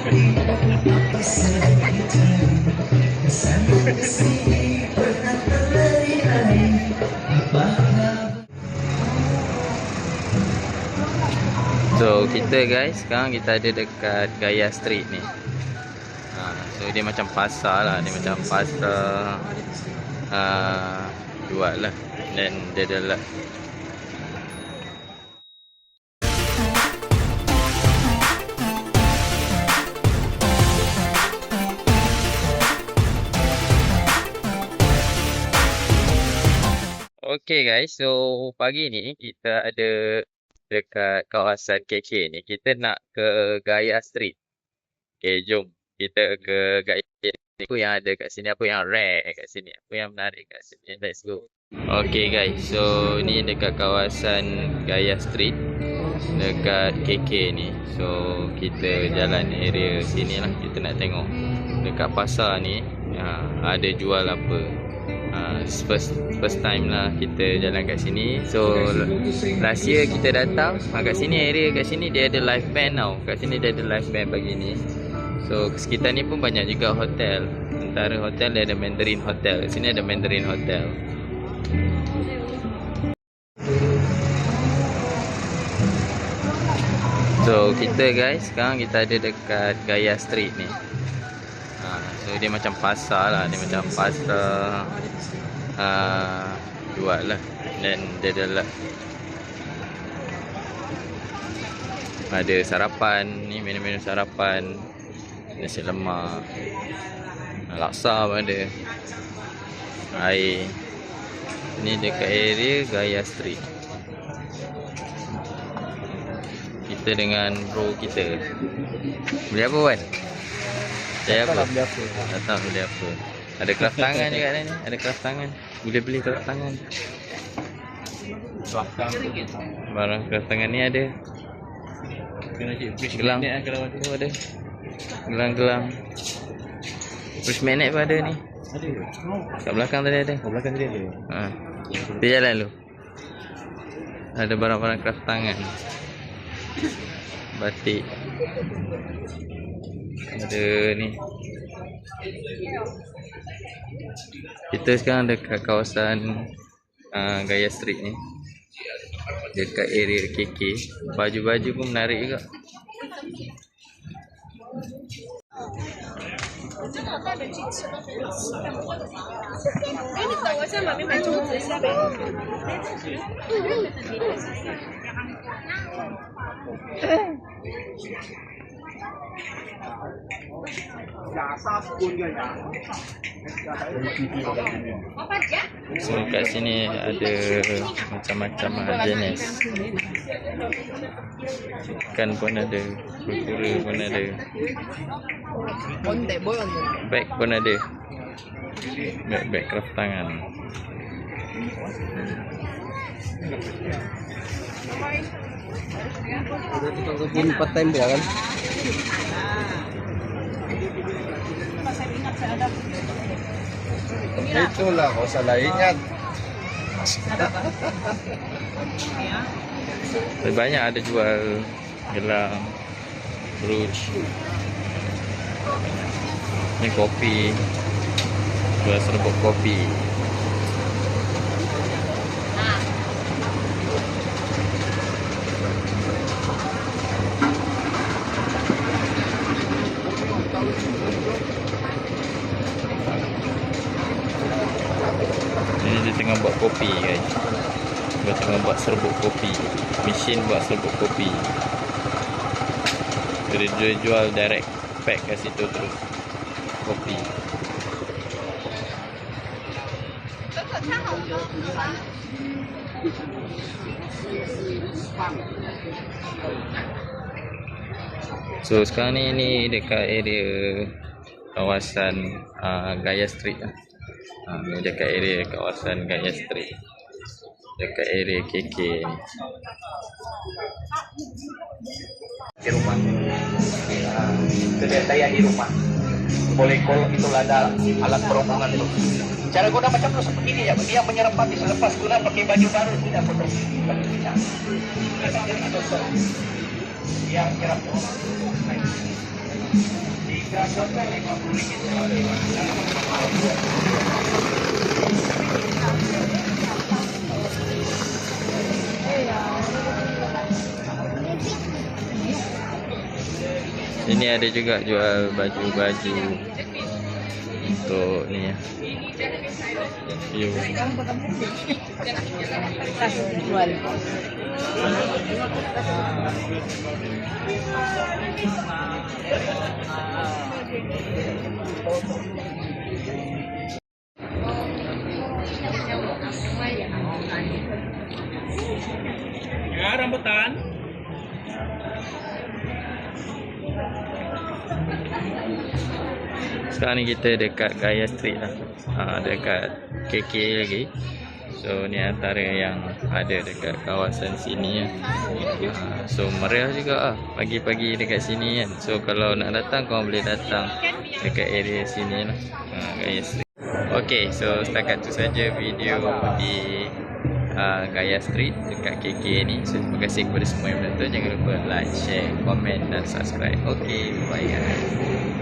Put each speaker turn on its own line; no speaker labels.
So kita guys sekarang kita ada dekat Gaya Street ni. Ha, so dia macam pasar lah, dia macam pasar uh, jual lah. Dan dia adalah Okay guys, so pagi ni kita ada dekat kawasan KK ni. Kita nak ke Gaya Street. Okay, jom kita ke Gaya Street. Apa yang ada kat sini, apa yang rare kat sini, apa yang menarik kat sini. Let's go. Okay guys, so ni dekat kawasan Gaya Street. Dekat KK ni. So kita jalan area sini lah. Kita nak tengok. Dekat pasar ni, ha, ada jual apa. First first time lah kita jalan kat sini. So last year kita datang uh, kat sini area kat sini dia ada live band tau. Kat sini dia ada live band pagi ni. So sekitar ni pun banyak juga hotel. Antara hotel dia ada Mandarin Hotel. Kat sini ada Mandarin Hotel. So kita guys sekarang kita ada dekat Gaya Street ni. Ha, so dia macam pasar lah, dia macam pasar uh, jual lah dan dia adalah ada sarapan ni menu-menu sarapan nasi lemak laksa pun ada air ni dekat area Gaya Street kita dengan bro kita beli apa Wan? Saya apa?
beli apa?
Tak tahu beli apa. Ada craft tangan juga ni. Ada craft tangan. Boleh beli craft tangan. Barang craft tangan ni ada.
Kena cik fish
Gelang.
lah kalau ada
ada. Gelang-gelang. Push magnet pun ada ni.
Ada?
Kat belakang tadi ada.
Kat belakang tadi ada
Ha. Dia jalan dulu. Ada barang-barang craft tangan. Batik. Ada ni. Kita sekarang dekat kawasan uh, Gaya Street ni. Dekat area KK. Baju-baju pun menarik juga. So kat sini ada macam-macam lah jenis. Ikan pun ada, kura pun ada. Bag pun ada. Bag-bag kerapu tangan.
Kita pun part time dia kan? Itulah kau salah ingat
Tapi banyak ada jual gelang, brooch. Ni kopi. Jual serbuk kopi. Ini dia tengah buat kopi guys. Dia tengah buat serbuk kopi. Mesin buat serbuk kopi. Dia dia jual direct pack kat situ terus. Kopi. So sekarang ni ni dekat area kawasan uh, Gaya Street lah. Ha, ni dekat area kawasan Gaya Street. Dekat area KK ni.
di rumah. Itu dia saya di rumah. Boleh kalau itu ada alat perhubungan itu. Cara guna macam tu seperti ini ya. Dia menyerempati selepas guna pakai baju baru tidak. Tidak. Yang nyerap.
Sini ada juga jual baju-baju untuk ni ya.
Jual.
Ya, rambutan.
Sekarang ni kita dekat Gaya Street lah. Ha, dekat KK lagi. So ni antara yang ada dekat kawasan sini ya. Ha, so meriah juga ah pagi-pagi dekat sini kan. So kalau nak datang kau boleh datang dekat area sini lah. Gaya Street. Okay, so setakat tu saja video di uh, Gaya Street dekat KK ni. So terima kasih kepada semua yang menonton. Jangan lupa like, share, komen dan subscribe. Okay, bye guys.